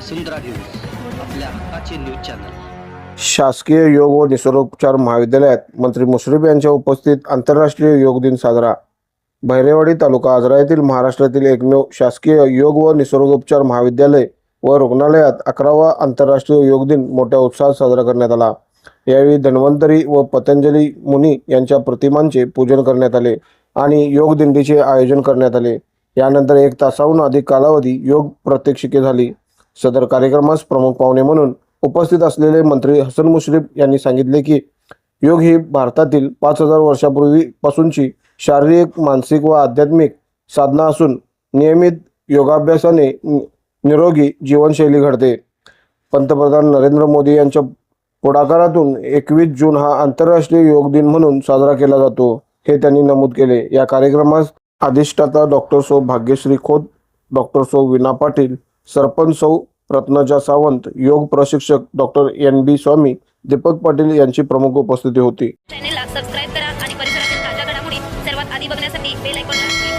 वसुंधरा news आपल्या हक्काचे news channel. शासकीय योग व निसर्गोपचार महाविद्यालयात मंत्री मुश्रीफ यांच्या उपस्थित आंतरराष्ट्रीय योग दिन साजरा. भैरेवाडी तालुका आजरा येथील महाराष्ट्रातील एकमेव शासकीय योग व निसर्गोपचार महाविद्यालय व रुग्णालयात अकरावा आंतरराष्ट्रीय योग दिन मोठ्या उत्साहात साजरा करण्यात आला. यावेळी धन्वंतरी व पतंजली मुनी यांच्या प्रतिमांचे पूजन करण्यात आले आणि योग दिंडीचे आयोजन करण्यात आले. यानंतर एक तासाहून अधिक कालावधी योग प्रात्यक्षिके झाली. सदर कार्यक्रमास प्रमुख पाहुणे म्हणून उपस्थित असलेले मंत्री हसन मुश्रीफ यांनी सांगितले की योग ही भारतातील पाच हजार वर्षापूर्वीपासूनची शारीरिक मानसिक व आध्यात्मिक साधना असून नियमित योगाभ्यासाने नि- निरोगी जीवनशैली घडते. पंतप्रधान नरेंद्र मोदी यांच्या पुढाकारातून एकवीस जून हा आंतरराष्ट्रीय योग दिन म्हणून साजरा केला जातो. हे त्यांनी नमूद केले. या कार्यक्रमास अधिष्ठाता डॉक्टर सौ भाग्यश्री खोत डॉक्टर सौ विना पाटील सरपंच सौ रत्नाजा सावंत योग प्रशिक्षक doctor N B Swami Deepak Patil यांची प्रमुख उपस्थिती होती. चॅनेलला सबस्क्राईब करा आणि परिसरातील ताज्या घडामोडी सर्वात आधी बघण्यासाठी बेल आयकॉनला